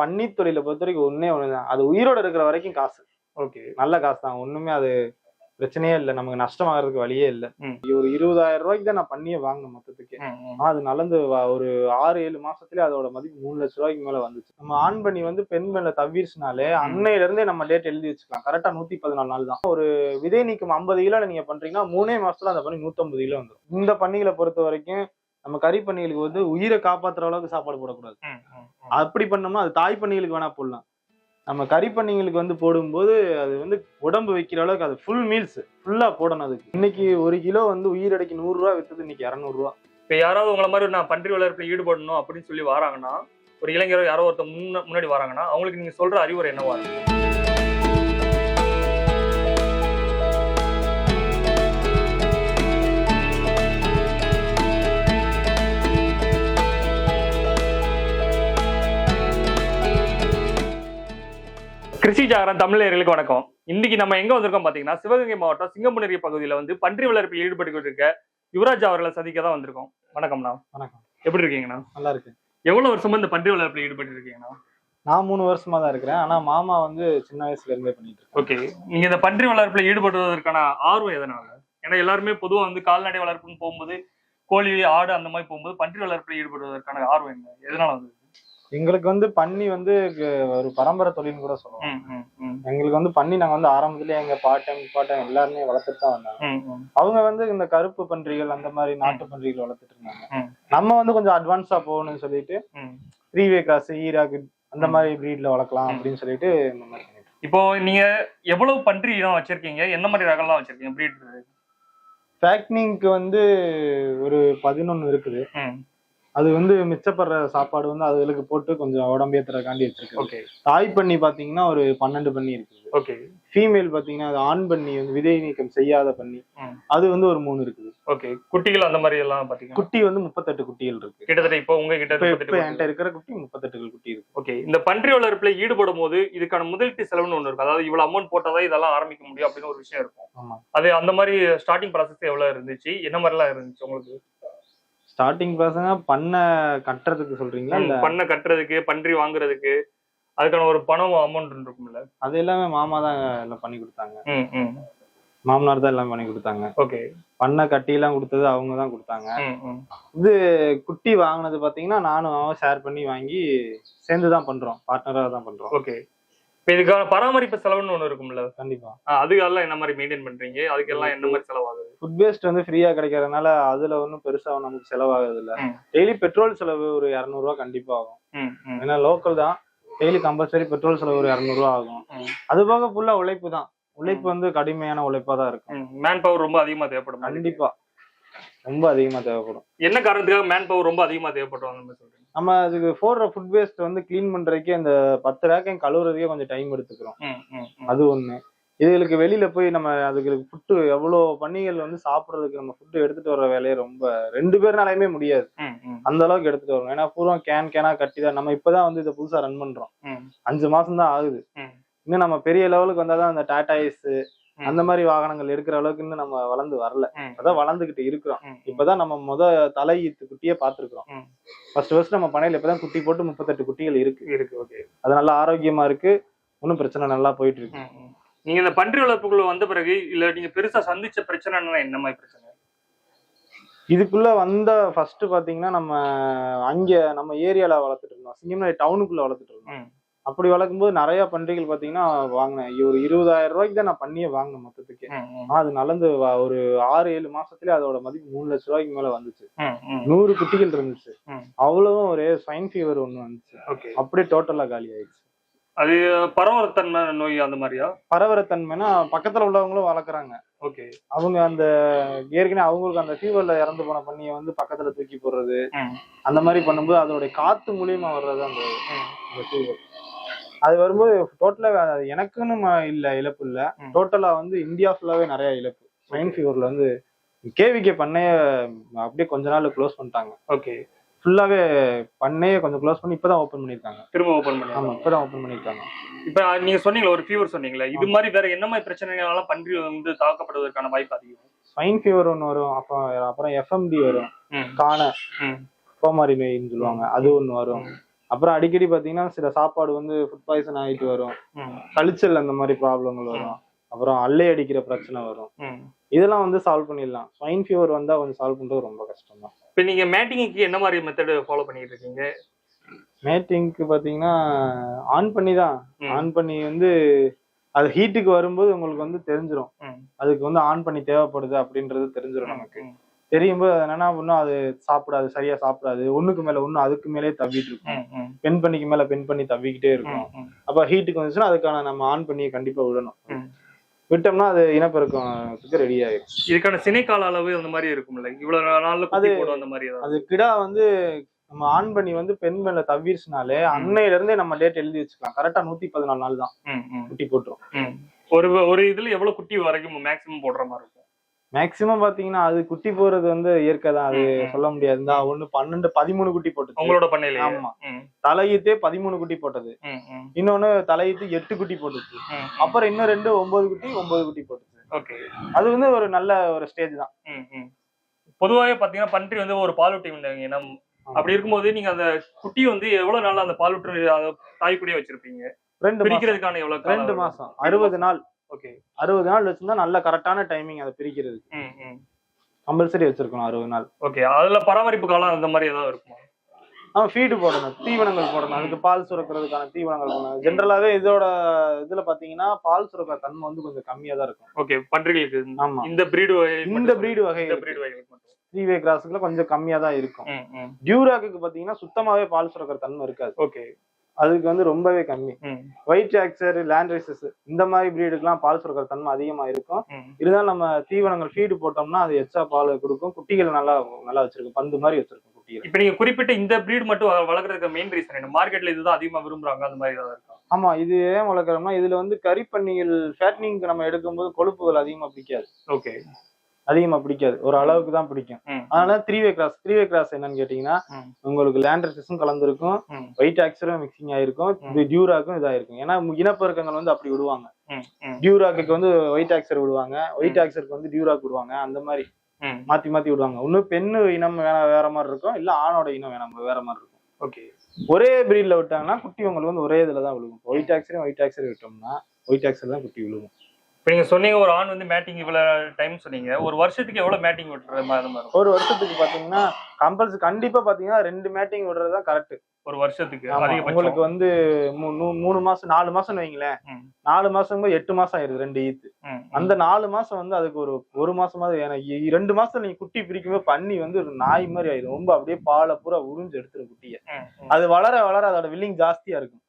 பன்னி தொழிலை பொறுத்த வரைக்கும் ஒன்னே ஒண்ணுதான். அது உயிரோட இருக்கிற வரைக்கும் காசு. ஓகே நல்ல காசு தான். ஒண்ணுமே அது பிரச்சனையே இல்லை. நமக்கு நஷ்டமாகறதுக்கு வழியே இல்லை. ஒரு இருபதாயிரம் ரூபாய்க்கு தான் நான் பண்ணியே வாங்கினேன் மொத்தத்துக்கு. ஆனா அது நலந்து வ- ஒரு ஆறு ஏழு மாசத்துலயே அதோட மதிப்பு மூணு லட்ச ரூபாய்க்கு மேல வந்துச்சு. நம்ம ஆண் பண்ணி வந்து பெண் பண்ண தவிர்ச்சுனாலே அன்னையில இருந்தே நம்ம டேட் எழுதி வச்சுக்கலாம். கரெக்டா நூத்தி பதினாலு நாள் தான். ஒரு விதை நீக்கம் ஐம்பது கிலோ நீங்க பண்றீங்கன்னா மூணே மாசத்துல அந்த பண்ணி நூத்தம்பது கிலோ வந்துடும் இந்த பண்ணிகளை பொறுத்த வரைக்கும் நம்ம கறி பண்ணிகளுக்கு வந்து உயிரை காப்பாத்துற அளவுக்கு சாப்பாடு போடக்கூடாது. அப்படி பண்ணோம்னா அது தாய் பண்ணிகளுக்கு வேணா போடலாம். நம்ம கறி பண்ணிங்களுக்கு வந்து போடும்போது அது வந்து உடம்பு வைக்கிற அளவுக்கு அது ஃபுல் மீல்ஸ் ஃபுல்லா போடணும் அதுக்கு. இன்னைக்கு ஒரு கிலோ வந்து உயிரடைக்கு நூறு ரூபா வித்தது இன்னைக்கு இரநூறு ரூபா. இப்ப யாராவது உங்களை மாதிரி நான் பன்றி வளர்ப்புல ஈடுபடணும் அப்படின்னு சொல்லி வராங்கன்னா ஒரு இளைஞரோ யாரோ ஒருத்தர் முன்ன முன்னாடி வராங்கன்னா அவங்களுக்கு நீங்க சொல்ற அறிவுரை என்னவா இருக்கும்? கிருஷி ஜாகரன் தமிழர்களுக்கு வணக்கம். இன்னைக்கு நம்ம எங்க வந்திருக்கோம் பாத்தீங்கன்னா சிவகங்கை மாவட்டம் சிங்கம்புணரி பகுதியில வந்து பன்றி வளர்ப்பில் ஈடுபட்டு இருக்க யுவராஜ் அவர்களை சந்திக்க தான் வந்திருக்கோம். வணக்கம்ண்ணா வணக்கம். எப்படி இருக்கீங்கண்ணா? நல்லா இருக்கு எவ்வளவு வருஷமா இந்த பன்றி வளர்ப்பில் ஈடுபட்டு இருக்கீங்கண்ணா? நான் மூணு வருஷமா தான் இருக்கிறேன். ஆனா மாமா வந்து சின்ன வயசுல இருந்தே பண்ணிட்டு ஓகே. நீங்க இந்த பன்றி வளர்ப்புல ஈடுபடுவதற்கான ஆர்வம் எதனால? ஏன்னா எல்லாருமே பொதுவா வந்து கால்நடை வளர்ப்புன்னு போகும்போது கோழி ஆடு அந்த மாதிரி போகும்போது பன்றி வளர்ப்புல ஈடுபடுவதற்கான ஆர்வம் என்ன? எதனால வந்து எங்களுக்கு வந்து பன்னி வந்து ஒரு பரம்பரை தொழில்னு கூட சொல்லுவோம் எங்களுக்கு வந்து பன்னி நாங்க வந்து ஆரம்பத்திலே எங்க பாட்டன் பாட்டன் எல்லாருமே வளர்த்துட்டு தான் வந்தாங்க. அவங்க வந்து இந்த கருப்பு பன்றிகள் அந்த மாதிரி நாட்டு பன்றிகள் வளர்த்துட்டு இருந்தாங்க. நம்ம வந்து கொஞ்சம் அட்வான்ஸா போகணும்னு சொல்லிட்டு. த்ரீ வே கிராஸ் ஈராக் அந்த. மாதிரி பிரீட்ல வளர்க்கலாம். அப்படின்னு சொல்லிட்டு இந்த மாதிரி. இப்போ நீங்க எவ்வளவு பன்றி இனம் வச்சிருக்கீங்க எந்த மாதிரி ரகம்லாம் வச்சிருக்கீங்க பிரீட் ஃபேக்னிங்க்கு வந்து ஒரு பதினொன்னு இருக்குது அது வந்து மிச்சப்படுற சாப்பாடு வந்து அதுகளுக்கு போட்டு கொஞ்சம் உடம்பேத்துறதுக்காண்டி வச்சிருக்கு ஓகே. தாய் பண்ணி பாத்தீங்கன்னா ஒரு பன்னெண்டு பண்ணி இருக்குது. ஓகே. ஃபீமேல் பாத்தீங்கன்னா அது ஆண் பண்ணி வந்து விதை நீக்கம் செய்யாத பண்ணி. அது வந்து ஒரு மூணு இருக்குது. ஓகே. குட்டிகள் அந்த மாதிரி எல்லாம் பாத்தீங்கன்னா? குட்டி வந்து முப்பத்தெட்டு குட்டிகள் இருக்கு. கிட்டத்தட்ட இப்போ உங்க கிட்ட இப்ப என்கிட்ட இருக்கிற குட்டி முப்பத்தெட்டு குட்டி இருக்கு. ஓகே. இந்த பன்றி வளர்ப்புல ஈடுபடும் போது இதுக்கான முதலீட்டு செலவுன்னு ஒண்ணு இருக்கும் அதாவது இவ்வளவு அமௌண்ட் போட்டாதான் இதெல்லாம் ஆரம்பிக்க முடியும் அப்படின்னு ஒரு விஷயம் இருக்கும். அது அந்த மாதிரி ஸ்டார்டிங் ப்ராசஸ் எவ்வளவு இருந்துச்சு? என்ன மாதிரி எல்லாம் இருந்துச்சு உங்களுக்கு? ஸ்டார்டிங் பசங்க பண்ண கட்டுறதுக்கு சொல்றீங்களா? இல்ல? பண்ண கட்டுறதுக்கு பன்றி வாங்குறதுக்கு அதுக்கான ஒரு பணம் அமௌண்ட் இருக்கும்ல? அது எல்லாமே மாமா தான் எல்லாம் பண்ணி கொடுத்தாங்க. மாமனார் தான் எல்லாம் பண்ணி கொடுத்தாங்க. ஓகே. பண்ண கட்டி எல்லாம் கொடுத்தது அவங்க தான் கொடுத்தாங்க. ம் குட்டி வாங்கினது பாத்தீங்கன்னா நானும் ஷேர் பண்ணி வாங்கி சேர்ந்து தான் பண்றோம் பார்ட்னரா தான் பண்றோம். ஓகே. இதுக்கான பராமரிப்பு செலவுன்னு ஒண்ணு இருக்கும்ல. கண்டிப்பா. அதுக்கெல்லாம் என்ன மாதிரி மெயின்டைன் பண்றீங்க? அதுக்கெல்லாம் என்ன மாதிரி செலவாகுது? ஃபுட் வேஸ்ட் வந்து ஃப்ரீயா கிடைக்கிறதுனால அதுல ஒன்றும் பெருசா நமக்கு செலவாகுது இல்ல. டெய்லி பெட்ரோல் செலவு ஒரு இரநூறுவா கண்டிப்பா ஆகும். ஏன்னா லோக்கல் தான். டெய்லி கம்பல்சரி பெட்ரோல் செலவு ஒரு இரநூறுவா ஆகும். அது போக ஃபுல்லா உழைப்பு தான். உழைப்பு வந்து கடுமையான உழைப்பா தான் இருக்கும். மேன் பவர் ரொம்ப அதிகமா தேவைப்படும். கண்டிப்பா. ரொம்ப அதிகமா தேவைப்படும். என்ன காரணத்துக்காக மேன் பவர் ரொம்ப அதிகமா தேவைப்படும்? அந்த மாதிரி சொல்றீங்க. நம்ம அதுக்கு போடுற ஃபுட் வேஸ்ட் வந்து க்ளீன் பண்றதுக்கே இந்த பத்து ரேக்கையும் கழுவுறதுக்கே கொஞ்சம் டைம் எடுத்துக்கிறோம். அது ஒண்ணு. இதுகளுக்கு வெளியில போய் நம்ம அதுக்கு ஃபுட்டு எவ்வளவு பன்னிகள் வந்து சாப்பிடுறதுக்கு நம்ம ஃபுட்டு எடுத்துட்டு வர வேலையை ரொம்ப ரெண்டு பேர்னாலையுமே முடியாது. அந்த அளவுக்கு எடுத்துட்டு வரணும். ஏன்னா பூரா கேன் கேனா கட்டி தான் நம்ம இப்பதான் வந்து இதை புதுசா ரன் பண்றோம். அஞ்சு மாசம் தான் ஆகுது. இன்னும் நம்ம பெரிய லெவலுக்கு வந்தாதான் அந்த டாடா ஏஸ் ம். அந்த மாதிரி வாகனங்கள் எடுக்கிற அளவுக்கு இன்னும் நம்ம வளர்ந்து வரல. அதான் வளர்ந்துகிட்டு இருக்கிறோம். இப்பதான் நம்ம முத தலையீத்து குட்டியே பாத்துருக்கோம். ஃபர்ஸ்ட் ஃபர்ஸ்ட் நம்ம பண்ணையில இப்பதான் குட்டி போட்டு முப்பத்தெட்டு குட்டிகள் இருக்கு. இருக்கு ஓகே. அது நல்லா ஆரோக்கியமா இருக்கு. ஒன்றும் பிரச்சனை நல்லா போயிட்டு இருக்கு. நீங்க இந்த பன்றி வளர்ப்புக்குள்ள வந்த பிறகு இல்ல நீங்க பெருசா சந்திச்ச பிரச்சனைன்னா என்ன மாதிரி பிரச்சனை? இதுக்குள்ள வந்த ஃபர்ஸ்ட் பாத்தீங்கன்னா நம்ம அங்க நம்ம ஏரியால வளர்த்துட்டு இருந்தோம். சிங்கம்னாடி டவுனுக்குள்ள வளர்த்துட்டு இருந்தோம். அப்படி வளர்க்கும்போது நிறைய பன்றிகள் பாத்தீங்கன்னா வாங்கினேன். ஒரு இருபதாயிரம் ரூபாய்க்கு தான் நான் பண்ணியே வாங்கினேன் மொத்தத்துக்கு. ஆனா அது நலந்து வ- ஒரு ஆறு ஏழு மாசத்துலயே அதோட மதிப்பு மூணு லட்ச ரூபாய்க்கு மேல வந்துச்சு. நூறு குட்டிகள் இருந்துச்சு. அவ்வளவும் ஒரே ஸ்வைன் ஃபீவர் ஒண்ணு வந்துச்சு. அப்படியே டோட்டலா காலி ஆயிடுச்சு. அது பரவரத்தன்மை நோய் அந்த மாதிரியா? பரவரத்தன்மைனா பக்கத்துல உள்ளவங்களும் வளர்க்குறாங்க. ஓகே. அவங்க அந்த ஏற்கனவே அவங்களுக்கு அந்த ஃபீவர்ல இறந்து போன பண்ணியை வந்து பக்கத்துல தூக்கி போடுறது. அந்த மாதிரி பண்ணும்போது அதோட காத்து மூலியமா வர்றது. அந்த ஃபீவர் அது வரும்போது டோட்டலா எனக்குன்னு இல்ல இழப்பு இல்ல. டோட்டலா வந்து இந்தியா ஃபுல்லாவே நிறைய இழப்பு. ஸ்வைன் ஃபீவர்ல வந்து கேவிகே பண்ணைய அப்படியே கொஞ்ச நாள் க்ளோஸ் பண்ணிட்டாங்க. ஓகே ஃபுல்லாவே பண்ணையே கொஞ்சம் க்ளோஸ் பண்ணி இப்பதான் ஓபன் பண்ணிருக்காங்க. திரும்ப ஓபன் பண்ணி ஆமா இப்பதான் ஓபன் பண்ணிருக்காங்க. இப்ப நீங்க சொன்னீங்களா ஒரு ஃபீவர் சொன்னீங்களா இது மாதிரி வேற என்ன மாதிரி பிரச்சனைகளால பன்றி வந்து தாக்கப்படுவதற்கான வாய்ப்பு அதிகம்? ஸ்வைன் ஃபீவர் ஒன்று வரும் அப்புறம் அப்புறம் எஃப்எம்டி வரும். காண. கோமாரி நோயின்னு சொல்லுவாங்க அது ஒண்ணு வரும். அப்புறம் அடிக்கடி பாத்தீங்கன்னா சில சாப்பாடு வந்து ஃபுட் பாய்சன் ஆயிட்டு வரும். கழிச்சல் அந்த மாதிரி ப்ராப்ளங்கள் வரும். அப்புறம் அல்லை அடிக்கிற பிரச்சனை வரும். இதெல்லாம் வந்து சால்வ் பண்ணிடலாம். ஸ்வைன் ஃபீவர் வந்தா கொஞ்சம் சால்வ் பண்றது ரொம்ப கஷ்டம் தான் இப்ப நீங்க மேட்டிங்க்கு என்ன மாதிரி மெத்தட் ஃபாலோ பண்ணிட்டு இருக்கீங்க? மேட்டிங்க்கு பாத்தீங்கன்னா ஆன் பண்ணி தான். ஆன் பண்ணி வந்து அது ஹீட்டுக்கு வரும்போது உங்களுக்கு வந்து தெரிஞ்சிரும். ம். அதுக்கு வந்து ஆன் பண்ணி தேவைப்படுது அப்படின்றது தெரிஞ்சிரும் நமக்கு. ம், தெரியும்போது அது என்னன்னா இன்னும் அது சாப்பிடாது சரியா சாப்பிடாது. ஒண்ணுக்கு மேல ஒண்ணு அதுக்கு மேலே தவிட்டு இருக்கும். பெண் பண்ணிக்கு மேல பெண் பண்ணி தவிக்கிட்டே இருக்கும். அப்ப ஹீட்டுக்கு வந்துச்சுன்னா அதுக்கான நம்ம ஆன் பண்ணி கண்டிப்பா விடணும். விட்டோம்னா அது இனப்பெருக்கத்துக்கு ரெடி ஆயிடும் இதுக்கான சினைக்கால அளவு அந்த மாதிரி இருக்கும்ல? இவ்வளவு நாள்ல குட்டி போடும் அந்த மாதிரி அது கிடா வந்து நம்ம ஆன் பண்ணி வந்து பெண் மேல தவிர்ச்சுனாலே அன்னையில இருந்தே நம்ம டேட் எழுதி வச்சுக்கலாம். கரெக்டா நூத்தி பதினாலு நாள் தான் குட்டி போட்டுரும். ஒரு ஒரு இதுல எவ்வளவு குட்டி வரைக்கும் மேக்ஸிமம் போடுற மாதிரி இருக்கும்? மேக்சிமம் பாத்தீங்கன்னா அது குட்டி போறது வந்து இயற்கை தான். அது. சொல்ல முடியாது இந்த ஒண்ணு பன்னெண்டு பதிமூணு குட்டி போட்டுச்சு. உங்களோட பண்ணையில ஆமா. தலையீத்தே பதிமூணு குட்டி போட்டது. இன்னொன்னு தலையீத்து எட்டு குட்டி போட்டுச்சு. அப்புறம் இன்னும் ரெண்டு ஒன்பது குட்டி ஒன்பது குட்டி போட்டுச்சு. ஓகே. அது வந்து ஒரு நல்ல ஒரு ஸ்டேஜ் தான். பொதுவாகவே பாத்தீங்கன்னா பன்றி வந்து ஒரு பாலூட்டி இனம். அப்படி இருக்கும்போது நீங்க அந்த குட்டி வந்து எவ்வளவு நாள் அந்த பாலூட்டு அதை தாய்க்குடியே வச்சிருப்பீங்க? ரெண்டு பிரிக்கிறதுக்கான எவ்வளவு ரெண்டு? மாசம். அறுபது நாள். ஓகே அறுபது நாள் வச்சிருந்தா நல்ல கரெக்டான டைமிங் அதை பிரிக்கிறது கம்பல்சரி வச்சிருக்கணும் அறுபது நாள். ஓகே அதுல பராமரிப்பு காலம் அந்த மாதிரி ஏதாவது இருக்குமா? அவன் ஃபீடு போடணும் தீவனங்கள் போடணும் அதுக்கு பால் சுரக்கிறதுக்கான தீவனங்கள் போடணும். ஜென்ரலாவே இதோட இதுல பாத்தீங்கன்னா பால் சுரக்கிற தன்மை வந்து கொஞ்சம் கம்மியா தான் இருக்கும். ஓகே பன்றிகளுக்கு ஆமா. இந்த பிரீடு இந்த breed வகை இந்த. பிரீடு வகைகளுக்கு மட்டும் த்ரீ வே கிராஸுக்குள்ள கொஞ்சம் கம்மியா தான் இருக்கும். டியூராக்கு பாத்தீங்கன்னா சுத்தமாவே பால் சுரக்கிற தன்மை இருக்காது. ஓகே அதுக்கு வந்து ரொம்பவே கம்மி. ஒயிட் ஆக்சர் லேண்ட் ரைசஸ் இந்த மாதிரி பிரீடுக்கெல்லாம் பால் சுரக்கிற தன்மை அதிகமா இருக்கும். இருந்தாலும் நம்ம தீவனங்கள் ஃபீடு போட்டோம்னா அது எச்சா பால் கொடுக்கும். குட்டிகள் நல்லா நல்லா வச்சிருக்கும். பந்து மாதிரி வச்சிருக்கும் குட்டிகள். இப்ப நீங்க குறிப்பிட்ட இந்த பிரீட் மட்டும் வளர்க்கறதுக்கு மெயின் ரீசன் என்ன? மார்க்கெட்ல இதுதான் அதிகமா விரும்புறாங்க அந்த மாதிரி ஏதாவது இருக்கா? ஆமா இது ஏன் வளர்க்குறோம்னா இதுல வந்து கறிப்பன்னிகள் ஃபேட்னிங்க்கு நம்ம எடுக்கும்போது கொழுப்புகள் அதிகமா பிடிக்காது. ஓகே. அதிகமா பிடிக்காது. ஒரு அளவுக்கு தான் பிடிக்கும். அதனால three way cross three way cross என்னன்னு கேட்டீங்கன்னா. உங்களுக்கு லேண்ட் ரெசிஸும் கலந்துருக்கும். ஒயிட் ஆக்சரும் மிக்சிங் ஆயிருக்கும். இது டியூராக்கும் இதாயிருக்கும். ஏன்னா இனப்பெருக்கங்கள் வந்து அப்படி விடுவாங்க. டியூராக்கு வந்து ஒயிட் ஆக்சர் விடுவாங்க. ஒயிட் ஆக்சருக்கு வந்து டியூராக் விடுவாங்க. அந்த மாதிரி மாத்தி மாத்தி விடுவாங்க. ஒண்ணு பெண்ணு இனம் வேற வேற மாதிரி இருக்கும். இல்ல ஆணோட இனம் வேற வேற மாதிரி இருக்கும். ஓகே ஒரே பிரீட்ல விட்டாங்கன்னா குட்டி உங்களுக்கு வந்து ஒரே இதுல தான் விழுகும். ஒயிட் ஆக்சரையும் ஒயிட் ஆக்சர் விட்டோம்னா ஒயிட் ஆக்சர் தான் குட்டி விழுகும் இப்ப நீங்க சொன்னீங்க ஒரு ஆண் வந்து மேட்டிங் இவ்வளவு டைம் சொன்னீங்க. ஒரு வருஷத்துக்கு எவ்வளவு மேட்டிங் விட்டுற மாதிரி மாதிரி? ஒரு வருஷத்துக்கு பாத்தீங்கன்னா கம்பல்சரி கண்டிப்பா பாத்தீங்கன்னா ரெண்டு மேட்டிங் விடுறது தான் கரெக்ட் ஒரு வருஷத்துக்கு உங்களுக்கு வந்து மூணு மாசம் நாலு மாசம் வைங்களேன். நாலு மாசம் எட்டு மாசம் ஆயிருது ரெண்டு ஈத்து. அந்த நாலு மாசம் வந்து அதுக்கு ஒரு ஒரு மாசமாவது ஏன்னா ரெண்டு மாசம் நீங்க குட்டி பிரிக்கும்போது பண்ணி வந்து ஒரு நாய் மாதிரி ஆயிரும். ரொம்ப அப்படியே பாலை பூரா உறிஞ்சு எடுத்துரும் குட்டிய. அது வளர வளர அதோட வில்லிங் ஜாஸ்தியா இருக்கும்.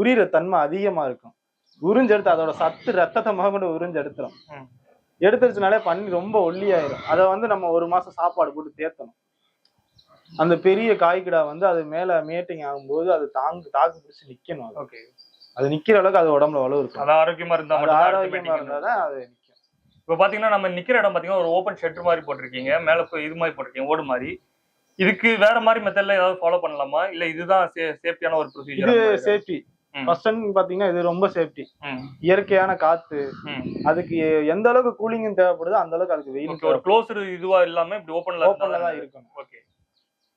உரியிற தன்மை அதிகமா இருக்கும். உறிஞ்சு எடுத்து அதோட சத்து ரத்தத்தை முதற்கொண்டு உறிஞ்சு எடுத்துரும் ம். எடுத்துருச்சுனாலே பண்ணி ரொம்ப ஒல்லியாயிரும். அதை வந்து நம்ம ஒரு மாசம் சாப்பாடு போட்டு தேத்தணும். அந்த பெரிய காய்கிடா வந்து அது மேல மேட்டிங் ஆகும்போது அது தாங்கு தாக்கு பிடிச்சு நிக்கணும். ஓகே. அது நிக்கிற அளவுக்கு அது உடம்புல வலு இருக்கும். அது ஆரோக்கியமா இருந்தா ஆரோக்கியமா இருந்தாதான் அது நிக்கும். இப்ப பாத்தீங்கன்னா நம்ம நிக்கிற இடம் பாத்தீங்கன்னா ஒரு ஓப்பன் ஷெட்டர் மாதிரி போட்டிருக்கீங்க. மேல போய் இது மாதிரி போட்டிருக்கீங்க ஓடு மாதிரி. இதுக்கு வேற மாதிரி மெத்தட்ல ஏதாவது ஃபாலோ பண்ணலாமா? இல்ல இதுதான் சேஃப்டியான ஒரு இது ப்ரொசீஜர் சேஃப்டி ம். ஃபர்ஸ்ட் பாத்தீங்கன்னா இது ரொம்ப சேஃப்டி இயற்கையான காத்து. அதுக்கு எந்த அளவுக்கு கூலிங்கும் தேவைப்படுதோ அந்த அளவுக்கு அதுக்கு வெயில் ஒரு க்ளோஸ்டு இதுவா இல்லாம இப்படி ஓப்பன்ல ஓப்பன்ல தான் இருக்கணும். ஓகே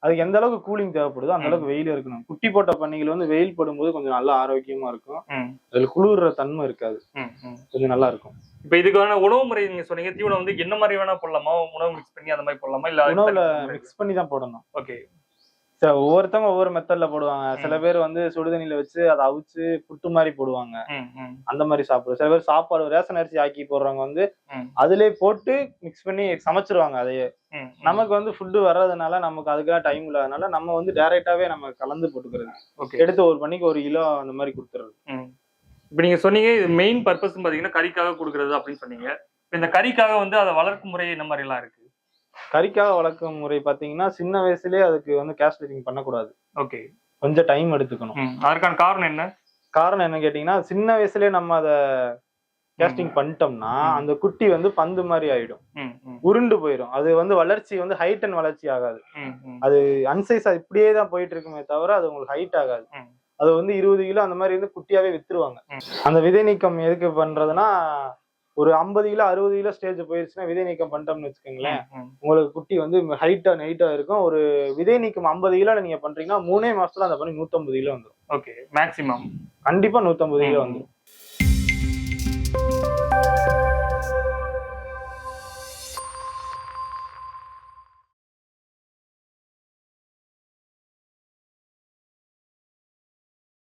அதுக்கு எந்த அளவுக்கு கூலிங் தேவைப்படுதோ அந்த. அளவுக்கு வெயில் இருக்கணும். குட்டி போட்ட பண்ணிகள் வந்து வெயில் படும்போது கொஞ்சம் நல்லா ஆரோக்கியமா இருக்கும். அதுல குளிர்ற தன்மை இருக்காது. கொஞ்சம் நல்லா இருக்கும். இப்ப இதுக்கான உணவு முறை நீங்க சொன்னீங்க தீவனம் வந்து என்ன மாதிரி வேணா போடலாமா? உணவு மிக்ஸ் பண்ணி அந்த மாதிரி போடலாமா? இல்ல உணவுல மிக்ஸ் பண்ணி தான் போடணும். ஓகே ஒவ்வொருத்தவங்க ஒவ்வொரு மெத்தட்ல போடுவாங்க. சில பேர் வந்து சுடுதண்ணில வச்சு அதை அவிச்சு புட்டு மாதிரி போடுவாங்க. அந்த மாதிரி சாப்பிடுவோம் சில பேர் சாப்பாடு ரேஷன் அரிசி ஆக்கி போடுறவங்க வந்து ம். அதிலே போட்டு மிக்ஸ் பண்ணி சமைச்சிருவாங்க அதையே. நமக்கு வந்து ஃபுட்டு வர்றதுனால நமக்கு அதுக்கெல்லாம் டைம் இல்லாதனால நம்ம வந்து டைரக்டாவே நம்ம கலந்து போட்டுக்கிறது. ஓகே எடுத்து ஒரு பண்ணிக்கு ஒரு கிலோ அந்த மாதிரி கொடுத்துறது இப்ப நீங்க சொன்னீங்க மெயின் பர்பஸ் பாத்தீங்கன்னா கறிக்காக கொடுக்கறது அப்படின்னு சொன்னீங்க. இந்த கறிக்காக வந்து அதை வளர்க்கும் முறை என்ன மாதிரி எல்லாம் இருக்கு? கறிக்காக வளர்க்கும் முறை பாத்தீங்கன்னா சின்ன வயசுலயே அதுக்கு வந்து கேஸ்ட்ரிங் பண்ணக்கூடாது. ஓகே கொஞ்சம் டைம் எடுத்துக்கணும். ம். அதற்கான காரணம் என்ன? காரணம் என்ன கேட்டீங்கன்னா சின்ன வயசுலயே நம்ம அதை கேஸ்டிங் பண்ணிட்டோம்னா. அந்த குட்டி வந்து பந்து மாதிரி ஆயிடும். உருண்டு போயிடும் அது வந்து வளர்ச்சி வந்து ஹைட் அண்ட் வளர்ச்சி ஆகாது. அது அன்சைஸ் இப்படியே தான் போயிட்டு இருக்குமே தவிர அது உங்களுக்கு ஹைட் ஆகாது. அது வந்து இருபது கிலோ அந்த மாதிரி இருந்து குட்டியாவே வித்துருவாங்க. அந்த விதை நீக்கம் எதுக்கு பண்றதுன்னா ஒரு ஐம்பது கிலோ அறுபது கிலோ ஸ்டேஜ் போயிருச்சுன்னா விதை நீக்கம் பண்ணிட்டோம்னு வச்சுக்கோங்களேன். உங்களுக்கு குட்டி வந்து ஹைட்டா நைட்டா இருக்கும். ஒரு விதை நீக்கம் ஐம்பது கிலோ நீங்க பண்றீங்கன்னா மூணே மாசத்துல அந்த பண்ணி நூத்தம்பது கிலோ வந்துடும் ஓகே மேக்சிமம் கண்டிப்பா நூத்தம்பது கிலோ வந்துடும்